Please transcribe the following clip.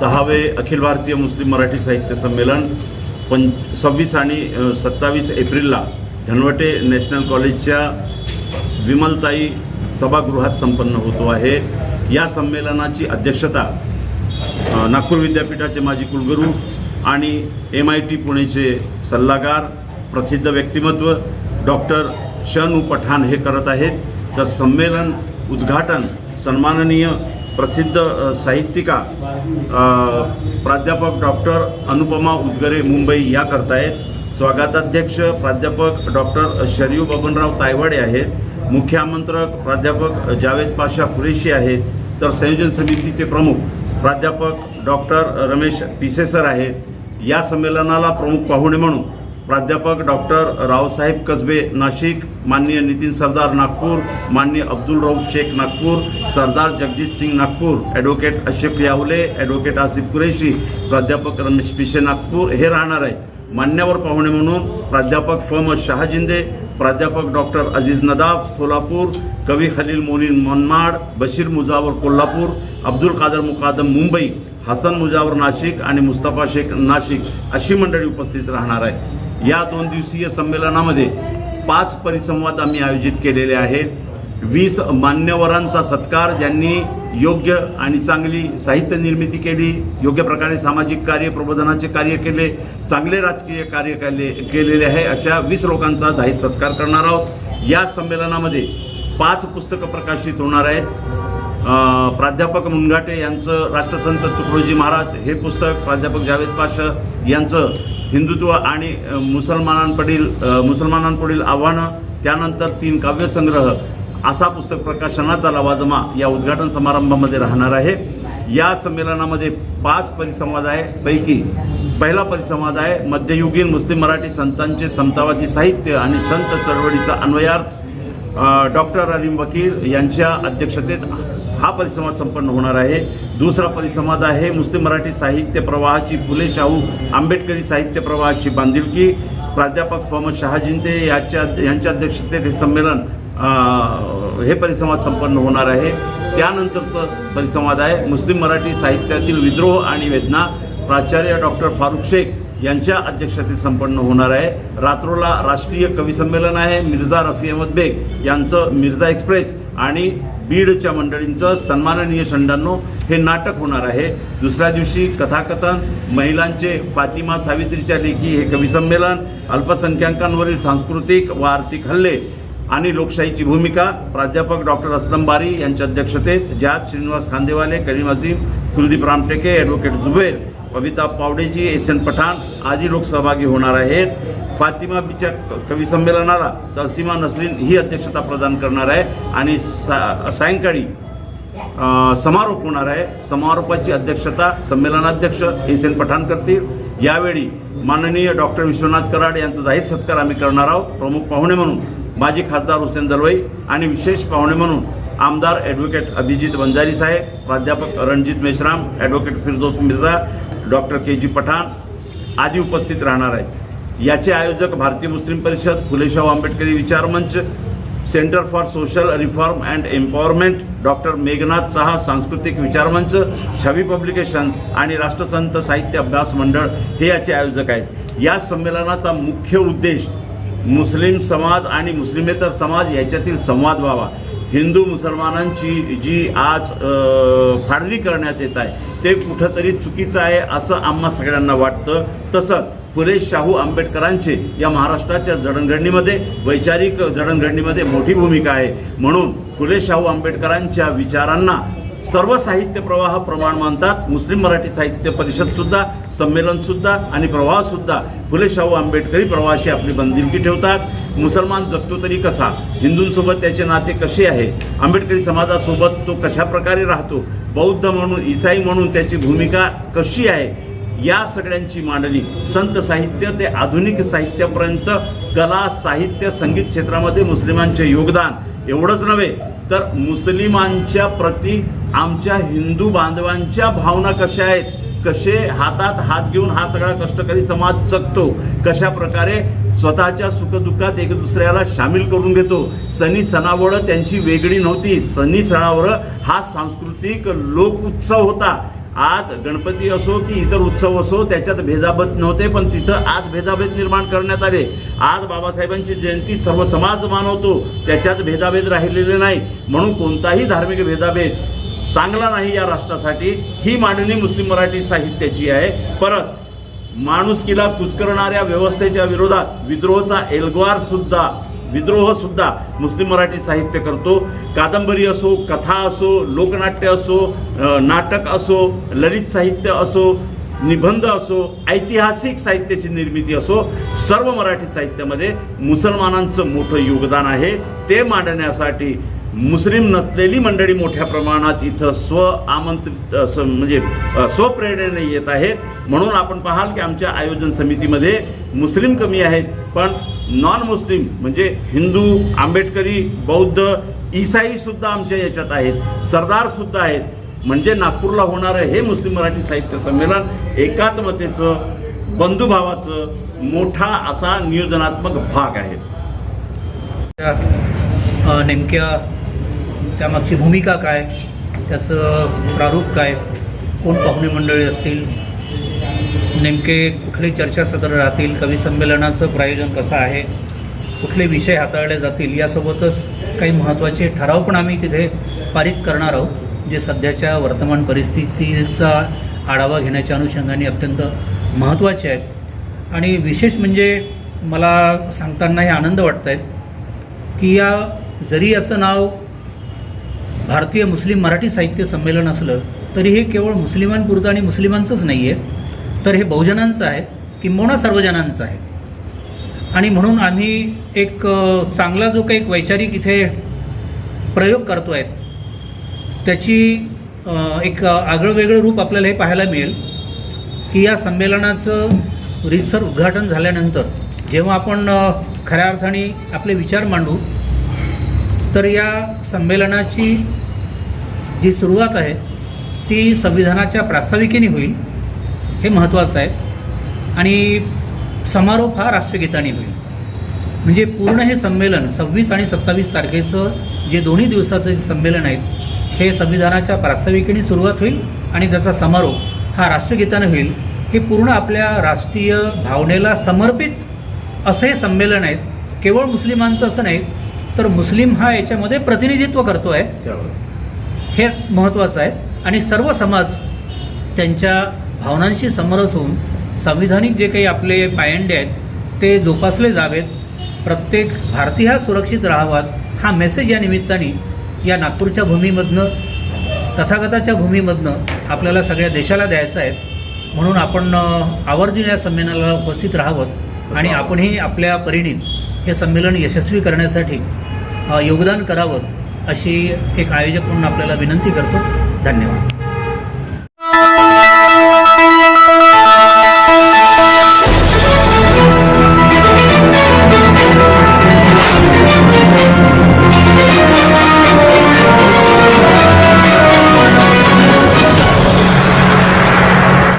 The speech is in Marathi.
दहावे अखिल भारतीय मुस्लिम मराठी साहित्य संमेलन पं सव्वीस आणि सत्तावीस एप्रिलला धनवटे नॅशनल कॉलेजच्या विमलताई सभागृहात संपन्न होतो आहे. या संमेलनाची अध्यक्षता नागपूर विद्यापीठाचे माजी कुलगुरू आणि एम आय टी पुणेचे सल्लागार प्रसिद्ध व्यक्तिमत्व डॉक्टर शन पठाण हे करत आहेत. तर संमेलन उद्घाटन सन्माननीय प्रसिद्ध साहित्यिका प्राध्यापक डॉक्टर अनुपमा उजगरे मुंबई या करतायत स्वागताध्यक्ष प्राध्यापक डॉक्टर शरयू बबनराव तायवाडे आहेत. मुख्य आमंत्रक प्राध्यापक जावेद पाशा कुरेशी आहेत. तर संयोजन समितीचे प्रमुख प्राध्यापक डॉक्टर रमेश पिसे सर आहेत या संमेलनाला प्रमुख पाहुणे म्हणून प्राध्यापक डॉक्टर रावसाहेब कसबे नाशिक माननीय नितीन सरदार नागपूर माननीय अब्दुल रऊफ शेख नागपूर सरदार जगजित सिंग नागपूर ॲडव्होकेट अशोक यावले ॲडव्होकेट आसिफ कुरेशी प्राध्यापक रमेश पिशे नागपूर हे राहणार आहेत. मान्यवर पाहुणे म्हणून प्राध्यापक फम शहाजिंदे प्राध्यापक डॉक्टर अजीज नदाफ सोलापूर कवी खलील मोनीन मनमाड बशीर मुजावर कोल्हापूर अब्दुल कादर मुकादम मुंबई हसन मुजावर नाशिक आणि मुस्तफा शेख नाशिक अशी मंडळी उपस्थित राहणार आहे या दोन दिवसीय संमेलनामध्ये पाच परिसंवाद आम्ही आयोजित केलेले आहेत. वीस मान्यवरांचा सत्कार ज्यांनी योग्य आणि चांगली साहित्य निर्मिती केली योग्य प्रकारे सामाजिक कार्य प्रबोधनाचे कार्य केले चांगले राजकीय कार्य केले केलेले आहे अशा वीस लोकांचा जाहीर सत्कार करणार आहोत. या संमेलनामध्ये पाच पुस्तकं प्रकाशित होणार आहेत. प्राध्यापक मुनघाटे यांचं राष्ट्रसंत तुकडोजी महाराज हे पुस्तक प्राध्यापक जावेद पाशा यांचं हिंदुत्व आणि मुसलमानांपुढील मुसलमानांपुढील आव्हानं त्यानंतर तीन काव्यसंग्रह असा पुस्तक प्रकाशनाचा लवाजमा या उद्घाटन समारंभामध्ये राहणार आहे. या संमेलनामध्ये पाच परिसंवाद आहे पैकी पहिला परिसंवाद आहे मध्ययुगीन मुस्लिम मराठी संतांचे समतावादी साहित्य आणि संत चळवळीचा अन्वयार्थ डॉक्टर अलीम वकील यांच्या अध्यक्षतेत हा परिसंवाद संपन्न होणार आहे. दुसरा परिसंवाद आहे मुस्लिम मराठी साहित्य प्रवाहाची फुले शाहू आंबेडकरी साहित्य प्रवाहाची बांधिलकी. प्राध्यापक फहमद शहाजिंते याच्या यांच्या अध्यक्षतेत हे संमेलन हे परिसंवाद संपन्न होणार आहे. त्यानंतरचं परिसंवाद आहे. मुस्लिम मराठी साहित्यातील विद्रोह आणि वेदना प्राचार्य डॉक्टर फारुख शेख यांच्या अध्यक्षतेत संपन्न होणार आहे. रात्रोला राष्ट्रीय कवी संमेलन आहे. मिर्झा रफी अहमद बेग यांचं मिर्झा एक्सप्रेस आणि बीडच्या मंडळींचं सन्माननीय षंडांनो हे नाटक होणार आहे. दुसऱ्या दिवशी कथाकथन महिलांचे फातिमा सावित्रीच्या लेखी हे कवी संमेलन अल्पसंख्याकांवरील सांस्कृतिक व आर्थिक हल्ले आणि लोकशाहीची भूमिका प्राध्यापक डॉक्टर असलम बारी यांच्या अध्यक्षतेत ज्यात Shrinivas Khandewale Karim Azim Kuldeep Ramteke advocate Zuber Kavita पावडेजी S N Pathan आदी लोक सहभागी होणार आहेत. फातिमा बीच्या कवी संमेलनाला तहसीमा नसरीन ही अध्यक्षता प्रदान करणार आहे आणि सा सायंकाळी समारोप होणार आहे. समारोपाची अध्यक्षता संमेलनाध्यक्ष एस एन पठाण करतील. यावेळी माननीय डॉक्टर विश्वनाथ कराड यांचा जाहीर सत्कार आम्ही करणार आहोत. प्रमुख पाहुणे म्हणून माजी खासदार हुसेन दलवाई आणि विशेष पाहुणे म्हणून आमदार ॲडव्होकेट अभिजित वंजारी साहेब प्राध्यापक Ranjit Meshram advocate Firdos Mirza doctor K G Pathan आदी उपस्थित राहणार आहेत. याचे आयोजक भारतीय मुस्लिम परिषद फुलेशाहू आंबेडकरी विचार मंच centre for social reform and empowerment doctor Meghnath Saha सांस्कृतिक विचारमंच छवी पब्लिकेशन्स आणि राष्ट्रसंत साहित्य अभ्यास मंडळ हे याचे आयोजक आहेत. या संमेलनाचा मुख्य उद्देश मुस्लिम समाज आणि मुस्लिमेतर समाज याच्यातील संवाद व्हावा. हिंदू मुसलमानांची जी आज फाळणी करण्यात येत आहे ते कुठंतरी चुकीचं आहे असं आम्हा सगळ्यांना वाटतं. तसंच फुले शाहू आंबेडकरांचे या महाराष्ट्राच्या जडणघडणीमध्ये वैचारिक जडणघडणीमध्ये मोठी भूमिका आहे. म्हणून फुले शाहू आंबेडकरांच्या विचारांना सर्व साहित्य प्रवाह प्रमाण मानतात. मुस्लिम मराठी साहित्य परिषदसुद्धा संमेलनसुद्धा आणि प्रवाहसुद्धा फुले शाहू आंबेडकरी प्रवाहाशी आपली बंदिलकी ठेवतात. मुसलमान जगतो तरी कसा? हिंदूंसोबत त्याचे नाते कसे आहे? आंबेडकरी समाजासोबत तो कशा प्रकारे राहतो? बौद्ध म्हणून इसाई म्हणून त्याची भूमिका कशी आहे? या सगळ्यांची मांडणी संत साहित्य ते आधुनिक साहित्यापर्यंत कला साहित्य संगीत क्षेत्रामध्ये मुस्लिमांचे योगदान. एवढंच नव्हे तर मुस्लिमांच्या प्रती आमच्या हिंदू बांधवांच्या भावना कशा आहेत? कसे हातात हात घेऊन हा सगळा कष्टकरी समाज जगतो? कशा प्रकारे स्वतःच्या सुखदुःखात एक दुसऱ्याला सामील करून घेतो? सणी सणावळं त्यांची वेगळी नव्हती. सणी सणावर हा सांस्कृतिक लोक उत्सव होता. आज गणपती असो की इतर उत्सव असो त्याच्यात भेदाभेद नव्हते पण तिथं आज भेदाभेद निर्माण करण्यात आले. आज बाबासाहेबांची जयंती सर्व समाज मानवतो त्याच्यात भेदाभेद राहिलेले नाही. म्हणून कोणताही धार्मिक भेदाभेद चांगला नाही या राष्ट्रासाठी. ही मांडणी मुस्लिम मराठी साहित्याची आहे. परत माणुसकीला कुचकरणाऱ्या व्यवस्थेच्या विरोधात विद्रोहचा एल्गवार सुद्धा विद्रोह सुद्धा मुस्लिम मराठी साहित्य करतो. कादंबरी असो कथा असो लोकनाट्य असो नाटक असो ललित साहित्य असो निबंध असो ऐतिहासिक साहित्याची निर्मिती असो सर्व मराठी साहित्यामध्ये मुसलमानांचं मोठं योगदान आहे. ते मांडण्यासाठी मुस्लिम नसलेली मंडळी मोठ्या प्रमाणात इथं स्व आमंत्रित म्हणजे स्वप्रेरणेने येत आहेत. म्हणून आपण पाहाल की आमच्या आयोजन समितीमध्ये मुस्लिम कमी आहेत. पण नॉन मुस्लिम म्हणजे हिंदू आंबेडकरी बौद्ध ईसाईसुद्धा आमच्या याच्यात आहेत. सरदारसुद्धा आहेत. म्हणजे नागपूरला होणारं हे मुस्लिम मराठी साहित्य संमेलन एकात्मतेचं बंधुभावाचं मोठा असा नियोजनात्मक भाग आहे. नेमक्या त्यामागची भूमिका काय? त्याचं प्रारूप काय? कोण पाहुणे मंडळी असतील? नेमके कुठले चर्चासत्र राहतील? कवी संमेलनाचं प्रायोजन कसं आहे? कुठले विषय हाताळले जातील? यासोबतच काही महत्त्वाचे ठराव पण आम्ही तिथे पारित करणार आहोत जे सध्याच्या वर्तमान परिस्थितीचा आढावा घेण्याच्या अनुषंगाने अत्यंत महत्त्वाचे आहेत. आणि विशेष म्हणजे मला सांगताना हे आनंद वाटत आहेत की या जरी याचं नाव भारतीय मुस्लिम मराठी साहित्य संमेलन असलं तरी हे केवळ मुस्लिमांपुरतं आणि मुस्लिमांचंच नाही आहे तर हे बहुजनांचं आहे किंबहुना सर्वजनांचं आहे? आणि म्हणून आम्ही एक चांगला जो काही एक वैचारिक इथे प्रयोग करतो आहे त्याची एक आगळं वेगळं रूप आपल्याला हे पाहायला मिळेल की या संमेलनाचं रिसर उद्घाटन झाल्यानंतर जेव्हा आपण खऱ्या अर्थाने आपले विचार मांडू तर या संमेलनाची जी सुरुवात आहे ती संविधानाच्या प्रास्ताविकेने होईल हे महत्त्वाचं आहे. आणि समारोप हा राष्ट्रगीताने होईल. म्हणजे पूर्ण हे संमेलन सव्वीस आणि सत्तावीस तारखेचं जे दोन्ही दिवसाचं जे संमेलन आहे हे संविधानाच्या प्रास्ताविकेने सुरुवात होईल आणि त्याचा समारोप हा राष्ट्रगीतानं होईल. हे पूर्ण आपल्या राष्ट्रीय भावनेला समर्पित असं हे संमेलन आहेत केवळ मुस्लिमांचं असं नाही तर मुस्लिम हा याच्यामध्ये प्रतिनिधित्व करतो आहे हे महत्त्वाचं आहे. आणि सर्व समाज त्यांच्या भावनांशी समरस होऊन संविधानिक जे काही आपले पायंडे आहेत ते जोपासले जावेत. प्रत्येक भारतीय हा सुरक्षित राहावात हा मेसेज या निमित्ताने या नागपूरच्या भूमीमधनं तथागताच्या भूमीमधनं आपल्याला सगळ्या देशाला द्यायचं आहे. म्हणून आपण आवर्जून या संमेलनाला उपस्थित राहावं. आणि आपणही आपल्या परीने हे संमेलन यशस्वी करण्यासाठी योगदान करावं अशी एक आयोजक म्हणून आपल्याला विनंती करतो. धन्यवाद.